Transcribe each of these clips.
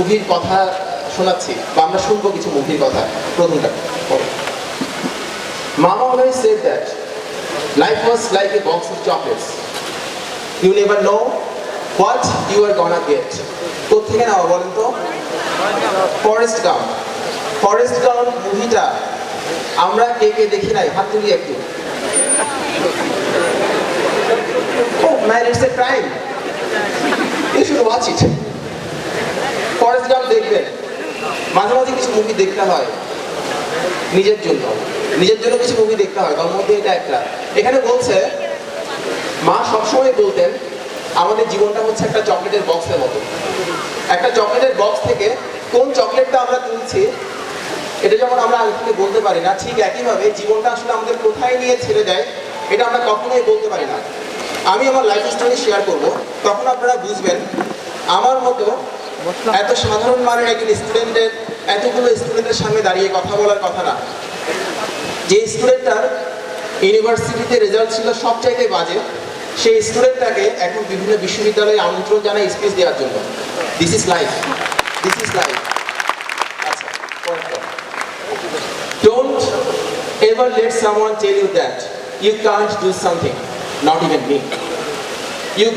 মুভির কথা শোনাচ্ছি, বা আমরা শুনব কিছু মুভির কথা। প্রথমটা। Mama always said that life was like a box of chocolates. You never know what you are gonna get. কোথেকে নেওয়া বলেন তো? ফরেস্ট গাম ফরেস্ট গাম মুভিটা আমরা কে কে দেখি নাই? হাত তুলি একটু। Man it's a crime you should watch it Gump দেখবেন, মাঝে মাঝে কিছু মুভি দেখতে হয় নিজের জন্য। নিজের জন্য কিছু মুভি দেখতে হয়, তার মধ্যে এটা একটা। এখানে বলছে, মা সবসময় বলতেন, আমাদের জীবনটা হচ্ছে একটা চকলেটের বক্সের মতো। একটা চকলেটের বক্স থেকে কোন চকলেটটা আমরা তুলছি, এটা যখন আমরা আগে থেকে বলতে পারি না, ঠিক একইভাবে জীবনটা আসলে আমাদের কোথায় নিয়ে ছেড়ে দেয় এটা আমরা কখনোই বলতে পারি না। আমি আমার লাইফ স্টোরি শেয়ার করব, তখন আপনারা বুঝবেন, আমার মতো এত সাধারণ মানের একজন স্টুডেন্টের এতগুলো স্টুডেন্টের সামনে দাঁড়িয়ে কথা বলার কথা না। যে স্টুডেন্টটার ইউনিভার্সিটিতে রেজাল্ট ছিল সবচাইতে বাজে সেই স্টুডেন্টটাকে এখন বিভিন্ন বিশ্ববিদ্যালয়ে আমন্ত্রণ জানায় স্পিচ দেওয়ার জন্য। This is life this is life don't ever let someone tell you that you can't do something not even me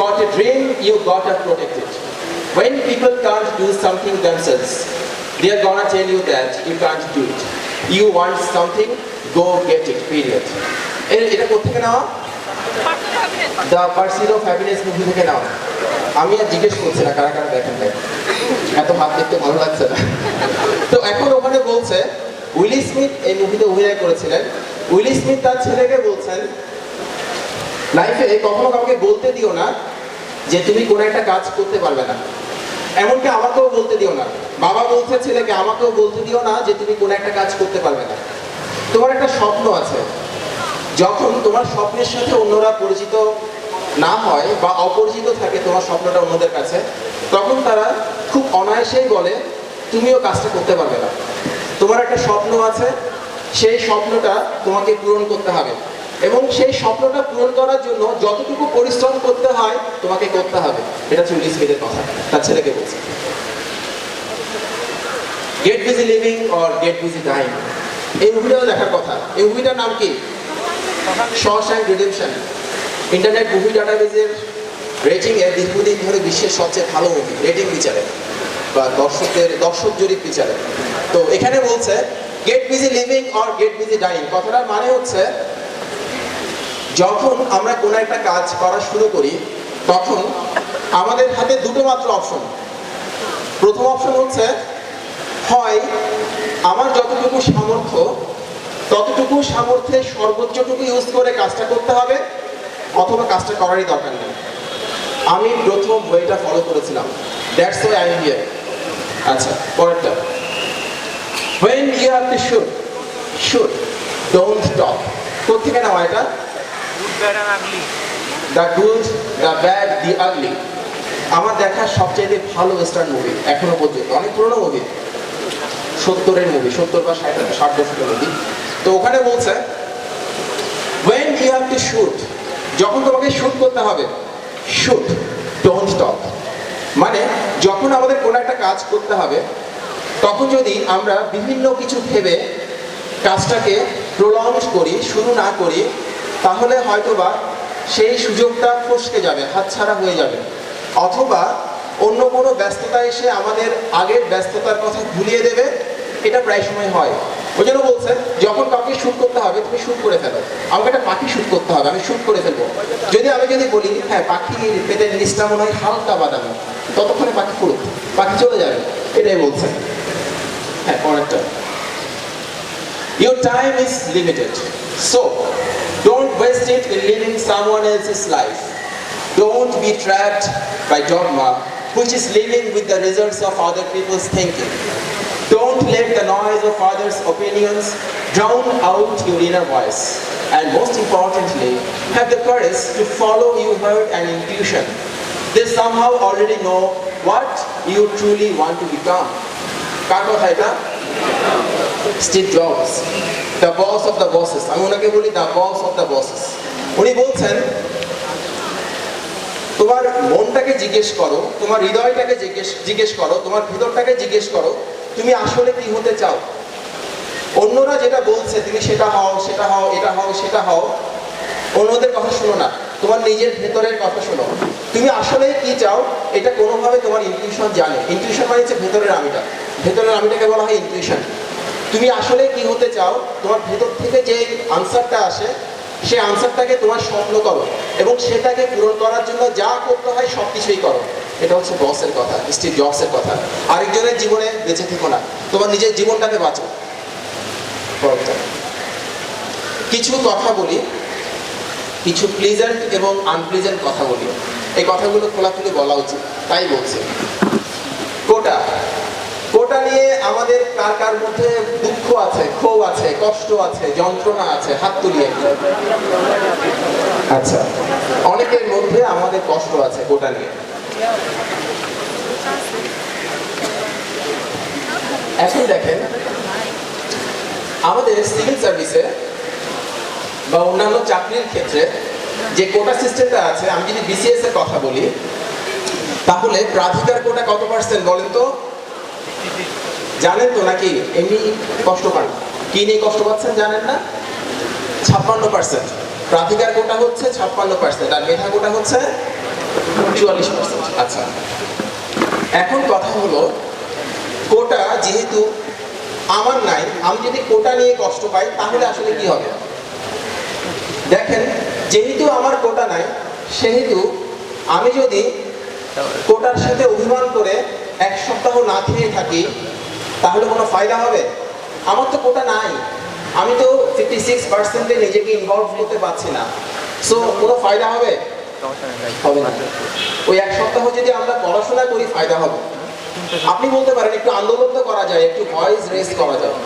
got a dream, you got to protect it. When people can't do something themselves, they are gonna tell you that you can't do it. You want something, go get it, period. এটা কোথেকে নেওয়া? The pursuit of happiness movie থেকে নেওয়া। আমি আর জিজ্ঞেস করছি না কারা কারা দেখেন এত হাত দেখতে ভালো লাগছে না। তো এখন ওখানে বলছে উইলি স্মিথ এই মুভিতে অভিনয় করেছিলেন। উইলি স্মিথ তার ছেলেকে বলছেন লাইফে কখনো কাউকে বলতে দিও না। যে তুমি কোনো একটা কাজ করতে পারবে না। এমনকি আমাকেও বলতে দিও না। বাবা বলছে ছেলেকে, আমাকেও বলতে দিও না যে তুমি কোনো একটা কাজ করতে পারবে না। তোমার একটা স্বপ্ন আছে। যখন তোমার স্বপ্নের সাথে অন্যরা পরিচিত না হয় বা অপরিচিত থাকে তোমার স্বপ্নটা অন্যদের কাছে, তখন তারা খুব অনায়াসেই বলে, তুমিও কাজটা করতে পারবে না। তোমার একটা স্বপ্ন আছে, সেই স্বপ্নটা তোমাকে পূরণ করতে হবে। এবং সেই স্বপ্নটা পূরণ করার জন্য যতটুকু পরিশ্রম করতে হয়, তোমাকে করতে হবে। এটা উইল স্মিথের কথা। তার ছেলেকে বলছে। Get busy living or get busy dying এই মুভিটাও দেখার কথা। এই মুভিটার নাম কি? Shawshank redemption internet movie ডাটাবেজের রেটিং এ দীর্ঘদিন ধরে বিশ্বের সবচেয়ে ভালো মুভি রেটিং বিচারে। বা দর্শকদের, দর্শক জরিপ বিচারে। তো এখানে বলছে get busy living or get busy dying কথাটার মানে হচ্ছে যখন আমরা কোনো একটা কাজ করা শুরু করি, তখন আমাদের হাতে দুটো মাত্র অপশন প্রথম অপশন হচ্ছে, হয় আমার যতটুকু সামর্থ্য, ততটুকু সামর্থ্যের সর্বোচ্চটুকু ইউজ করে কাজটা করতে হবে, অথবা কাজটা করারই দরকার নেই। আমি প্রথম বইটা ফলো করেছিলাম। দ্যাটস ওয়াই আই হিয়ার আচ্ছা পরেরটা। When you have to shoot shoot don't কোথেকে নেওয়া এটা? The good the bad the ugly আমার দেখা সবচাইতে ভালো ওয়েস্টার্ন মুভি এখনও পর্যন্ত, অনেক পুরনো মুভি সত্তরের মুভি সত্তর বা ষাট ষাট দশকের মুভি তো ওখানে বলছে when you have to shoot যখন তোমাকে শুট করতে হবে শুট ডোন্ট স্টপ মানে যখন আমাদের কোনো একটা কাজ করতে হবে, তখন যদি আমরা বিভিন্ন কিছু ভেবে কাজটাকে প্রলংস করি, শুরু না করি তাহলে হয়তোবা সেই সুযোগটা ফসকে যাবে, হাতছাড়া হয়ে যাবে। অথবা অন্য কোনো ব্যস্ততা এসে আমাদের আগের ব্যস্ততার কথা ভুলিয়ে দেবে, এটা প্রায় সময় হয়। ওই জন্য বলছেন যখন কাউকে শ্যুট করতে হবে, তুমি শ্যুট করে ফেলো। আমাকে একটা পাখি শ্যুট করতে হবে, আমি শ্যুট করে ফেলব। যদি আমি যদি বলি হ্যাঁ পাখি পেটের নিচটা মনে হয় হালকা বাদামি। ততক্ষণে পাখি ফুরুক পাখি চলে যাবে, এটাই বলছেন হ্যাঁ পরেরটা। Your time is limited. So, don't waste it in living someone else's life. Don't be trapped by dogma, which is living with the results of other people's thinking. Don't let the noise of others' opinions drown out your inner voice. And most importantly, have the courage to follow your heart and intuition. They somehow already know what you truly want to become. কার কথা এটা Steve Jobs the boss of the bosses আমি ওনাকে বলি the boss of the bosses উনি বলছেন, তোমার মনটাকে জিজ্ঞেস করো, তোমার হৃদয়টাকে জিজ্ঞেস জিজ্ঞেস করো, তোমার ভিতরটাকে জিজ্ঞেস করো, তুমি আসলে কি হতে চাও? অন্যরা যেটা বলছে, তুমি সেটা হও সেটা হও, এটা হও, সেটা হও, অন্যদের কথা শোনো না। তোমার নিজের ভেতরের কথা শোনো। তুমি আসলে কি চাও? এটা কোনোভাবে তোমার ইনটিউশন জানে। ইনটিউশন মানে হচ্ছে ভেতরের আমিটা। ভেতরের আমিটাকে বলা হয় ইনটিউশন তুমি আসলে কি হতে চাও, তোমার ভেতর থেকে যে আনসারটা আসে সেই আনসারটাকে তোমার স্বপ্ন করো এবং সেটাকে পূরণ করার জন্য যা করতে হয় সব কিছুই করো। এটা হচ্ছে বসের কথা, স্টিভ জবসের কথা। আরেকজনের জীবনে বেঁচে থেকো না, তোমার নিজের জীবনটাকে বাঁচো। কিছু কথা বলি, কিছু প্লিজেন্ট এবং আনপ্লিজেন্ট কথা বলি। এই কথাগুলো খোলাখুলি বলা উচিত, তাই বলছি। কোটা। নিয়ে আমাদের কার কার মধ্যে দুঃখ আছে, ক্ষোভ আছে, কষ্ট আছে, যন্ত্রণা আছে, হাত তুলিয়ে। আচ্ছা অনেকের মধ্যে আমাদের কষ্ট আছে কোটা নিয়ে। এখন দেখেন, আমাদের সিভিল সার্ভিসে বা অন্যান্য চাকরির ক্ষেত্রে যে কোটা সিস্টেমটা আছে, আমি যদি বিসিএস এর কথা বলি, তাহলে প্রাধিকার কোটা কত পার্সেন্ট বলেন তো? জানেন তো নাকি এমনি কষ্ট পান? কি নিয়ে কষ্ট পাচ্ছেন জানেন না? ছাপ্পান্ন পার্সেন্ট প্রাধিকার কোটা হচ্ছে ছাপ্পান্ন পার্সেন্ট আর মেধা কোটা হচ্ছে চুয়াল্লিশ পার্সেন্ট আচ্ছা। এখন কথা হলো, কোটা যেহেতু আমার নাই, আমি যদি কোটা নিয়ে কষ্ট পাই, তাহলে আসলে কি হবে? দেখেন, যেহেতু আমার কোটা নাই, সেহেতু আমি যদি কোটার সাথে অভিমান করে এক সপ্তাহ না খেয়ে থাকি তাহলে কোনো ফায়দা হবে? আমার তো কোটা নাই। আমি তো ফিফটি সিক্স পার্সেন্টে নিজেকে ইনভলভ করতে পারছি না। সো কোনো ফায়দা হবে? হবে না। ওই এক সপ্তাহ যদি আমরা পড়াশোনা করি, ফায়দা হবে। আপনি বলতে পারেন, একটু আন্দোলন তো করা যায়, একটু ভয়েস রেস করা যায়।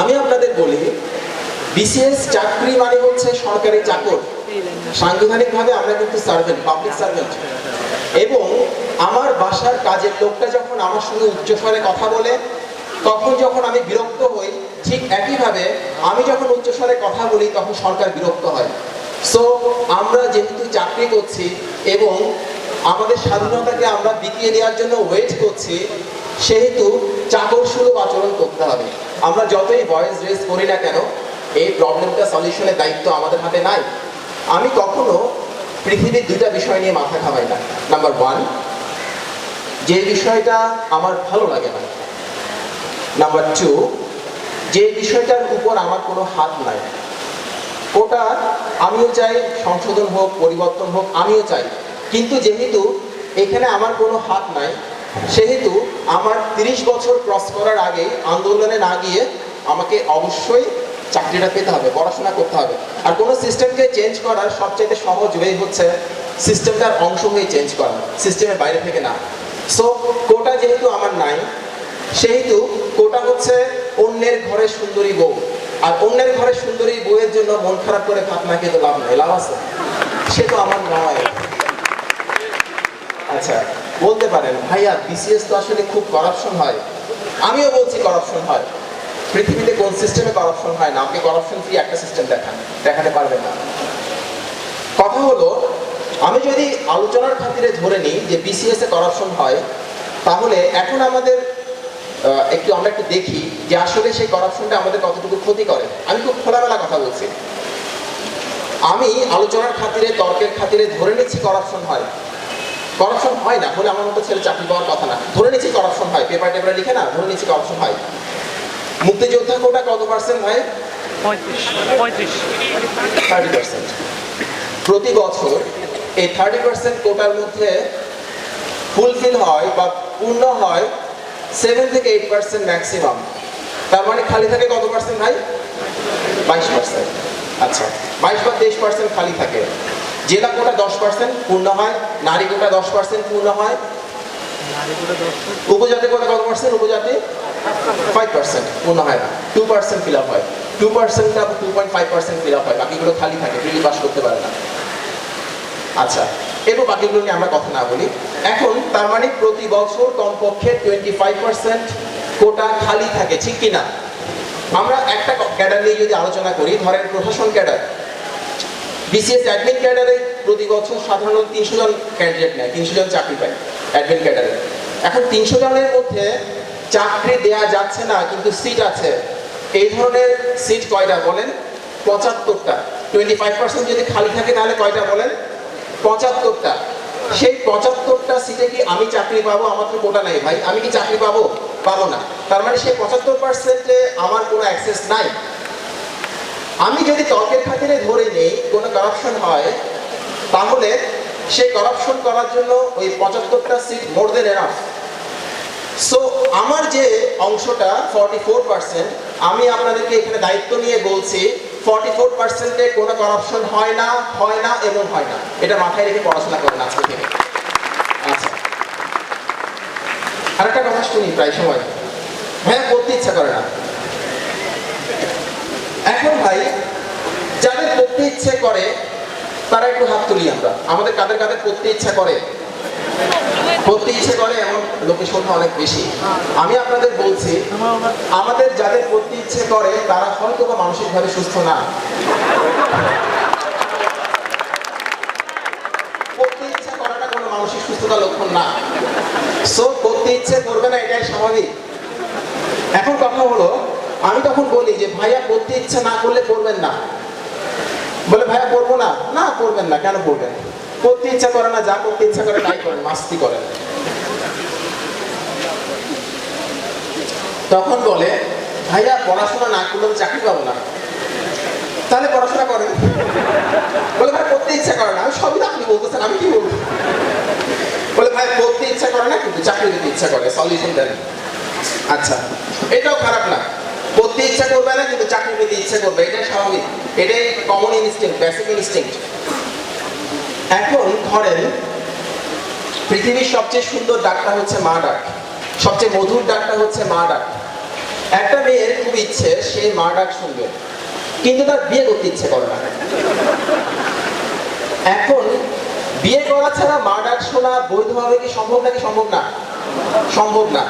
আমি আপনাদের বলি বিসিএস চাকরি মানে হচ্ছে সরকারি চাকর। সাংবিধানিকভাবে আমরা কিন্তু সার্ভেন্ট পাবলিক সার্ভেন্ট এবং আমার বাসার কাজের লোকটা যখন আমার সঙ্গে উচ্চস্বরে কথা বলে, তখন যখন আমি বিরক্ত হই, ঠিক একইভাবে আমি যখন উচ্চস্বরে কথা বলি, তখন সরকার বিরক্ত হয়। সো আমরা যেহেতু চাকরি করছি এবং আমাদের স্বাধীনতাকে আমরা বিকিয়ে দেওয়ার জন্য ওয়েট করছি, সেহেতু চাকর সুলভ আচরণ করতে হবে। আমরা যতই ভয়েস রেস করি না কেন, এই প্রবলেমটা সলিউশনের দায়িত্ব আমাদের হাতে নাই। আমি কখনো পৃথিবীর দুইটা বিষয় নিয়ে মাথা ঘামাই না। নাম্বার ওয়ান যে বিষয়টা আমার ভালো লাগে না। নাম্বার টু যে বিষয়টার উপর আমার কোনো হাত নাই। ওটা আমিও চাই সংশোধন হোক, পরিবর্তন হোক, আমিও চাই। কিন্তু যেহেতু এখানে আমার কোনো হাত নাই, সেহেতু আমার তিরিশ বছর ক্রস করার আগে আন্দোলনে না গিয়ে আমাকে অবশ্যই চাকরিটা পেতে হবে, পড়াশোনা করতে হবে। আর কোনো সিস্টেমকে চেঞ্জ করার সবচেয়ে সহজ ওয়ে হচ্ছে সিস্টেমটার অংশ হয়ে চেঞ্জ করা সিস্টেমের বাইরে থেকে না। সো কোটা যেহেতু আমার নাই, সেহেতু কোটা হচ্ছে অন্যের ঘরে সুন্দরী বউ। আর অন্যের ঘরে সুন্দরী বউয়ের জন্য মন খারাপ করে ভাত না লাভ নেই, লাভ আছে। সে তো আমার নয়। আচ্ছা বলতে পারেন, ভাইয়া বিসিএস তো আসলে খুব করাপশন হয়। আমিও বলছি করাপশন হয়। পৃথিবীতে কোন সিস্টেমে করাপশন হয় না? আপনি করাপশন ফ্রি একটা সিস্টেম দেখান। দেখাতে পারবেন না। কথা হলো, আমি যদি আলোচনার খাতিরে ধরে নিই যে বিসিএস এ করাপশন হয়, তাহলে এখন আমাদের একটু আমরা একটু দেখি যে আসলে সেই করাপশনটা আমাদের কতটুকু ক্ষতি করে। আমি খুব খোলামেলা কথা বলছি। আমি আলোচনার খাতিরে, তর্কের খাতিরে ধরে নিচ্ছি করাপশন হয়। করাপশন হয় না, হলে আমার মতো ছেলে চাকরি পাওয়ার কথা না। ধরে নিচ্ছি করাপশন হয়। পেপার টেপারে লিখে না, ধরে নিচ্ছি করাপশন হয়। মুক্তিযোদ্ধা কোটা কত পার্সেন্ট পঁয়ত্রিশ। পঁয়ত্রিশ। থার্টি পার্সেন্ট প্রতি বছর এই থার্টি পার্সেন্ট কোটার মধ্যে ফুলফিল হয় বা পূর্ণ হয় সেভেন থেকে এইট পার্সেন্ট ম্যাক্সিমাম তার মানে খালি থাকে কত পার্সেন্ট ভাই? বাইশ পার্সেন্ট আচ্ছা বাইশ বা তেইশ পার্সেন্ট খালি থাকে। জেলা কোটা দশ পার্সেন্ট পূর্ণ হয় নারী কোটা দশ পার্সেন্ট পূর্ণ হয় উপজাতি কোটা কত পার্সেন্ট উপজাতি? ফাইভ পার্সেন্ট পূর্ণ হয় না। টু পার্সেন্ট ফিল আপ হয়। Two পার্সেন্টটা two point five percent fill up হয়। বাকিগুলো খালি থাকে, ফ্রিলি পাস করতে পারে না। আচ্ছা এরপর বাকিগুলো নিয়ে আমরা কথা না বলি। এখন তার মানে প্রতি বছর কমপক্ষে টোয়েন্টি ফাইভ পার্সেন্ট কোটা খালি থাকে, ঠিক কিনা? আমরা একটা ক্যাডার নিয়ে যদি আলোচনা করি, ধরেন প্রশাসন ক্যাডার। বিসিএস অ্যাডমিন ক্যাডারে প্রতি বছর সাধারণত তিনশো জন ক্যান্ডিডেট নেয়, তিনশো জন চাকরি পায়। অ্যাডমিন ক্যাডারে এখন তিনশো জনের মধ্যে চাকরি দেয়া যাচ্ছে না, কিন্তু সিট আছে। এই ধরনের সিট কয়টা বলেন? পঁচাত্তরটা। টোয়েন্টি ফাইভ পার্সেন্ট যদি খালি থাকে তাহলে কয়টা বলেন? পঁচাত্তরটা। সেই পঁচাত্তরটা সিটে কি আমি চাকরি পাবো? আমার তো কোটা নাই ভাই। আমি কি চাকরি পাবো? পাবো না। তার মানে সেই পঁচাত্তর পার্সেন্টে আমার কোনো অ্যাক্সেস নাই। আমি যদি তর্কের খাতিরে ধরে নেই, কোনো কারাপশন হয়, তাহলে সেই কারাপশন করার জন্য ওই পঁচাত্তরটা seat more than enough. So আমার যে অংশটা ফর্টি ফোর পার্সেন্ট আমি আপনাদেরকে এখানে দায়িত্ব নিয়ে বলছি ফর্টি ফোর পার্সেন্টে কোনো করাপশন হয় না হয় না এবং হয় না। এটা মাথায় রেখে পড়াশোনা করেন আজকে থেকে আচ্ছা। আরেকটা কথা শুনি প্রায় সময়। হ্যাঁ পড়তে ইচ্ছা করে না। এখন ভাই, যাদের পড়তে ইচ্ছে করে তারা একটু হাত তুলি আমরা। আমাদের কাদের কাদের পড়তে ইচ্ছা করে। পড়তে ইচ্ছে করে এমন লোকের সংখ্যা অনেক বেশি। আমি আপনাদের বলছি, আমাদের যাদের ইচ্ছে করে, তারা হয়তো বা সুস্থ না। কোনো লক্ষণ না। সো পড়তে ইচ্ছে করবে না, এটাই স্বাভাবিক। এখন কথা হলো, আমি তখন বলি যে, ভাইয়া পড়তে ইচ্ছে না করলে পড়বেন না। বলে, ভাইয়া, করব না। না, করবেন না। কেন করবেন? করতে ইচ্ছা করে না, যা করতে ইচ্ছা করে, তাই করেন, মাস্তি করেন। তখন বলে, ভাইয়া, পড়াশোনা না করলে চাকরি পাবো না। তাহলে পড়াশোনা করেন। বলে ভাই পড়তে ইচ্ছা করে না। আমি সবই আপনি বলতেছেন, আমি কি বলব? বলে ভাই পড়তে ইচ্ছা করে না, কিন্তু চাকরি দিতে ইচ্ছা করে। সলিউশন দেন। আচ্ছা এটাও খারাপ না। পড়তে ইচ্ছা করবে না, কিন্তু চাকরি পেতে ইচ্ছা করবে। এটাই স্বাভাবিক। এটাই কমন ইনস্টিংক্ট বেসিক ইনস্টিংক্ট এখন ধরেন, পৃথিবীর সবচেয়ে সুন্দর ডাকটা হচ্ছে মা ডাক। সবচেয়ে মধুর ডাকটা হচ্ছে মা ডাক। একটা মেয়ের খুব ইচ্ছে, সে মা ডাক শুনবে। কিন্তু তার বিয়ে করতে ইচ্ছে করে না। এখন, বিয়ে করা ছাড়া মা ডাক শোনা বৈধভাবে কি সম্ভব নাকি সম্ভব না? সম্ভব না।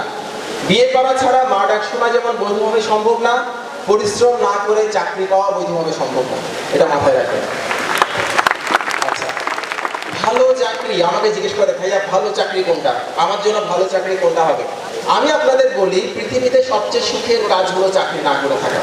বিয়ে করা ছাড়া মা ডাক শোনা যেমন বৈধভাবে সম্ভব না, পরিশ্রম না করে চাকরি পাওয়া বৈধভাবে সম্ভব না। এটা মাথায় রাখবেন। আচ্ছা ভালো চাকরি, আমাকে জিজ্ঞেস করে, ভাইয়া, ভালো চাকরি কোনটা? আমার জন্য ভালো চাকরি কোনটা হবে? আমি আপনাদের বলি, পৃথিবীতে সবচেয়ে সুখের কাজ হলো চাকরি না করে থাকা।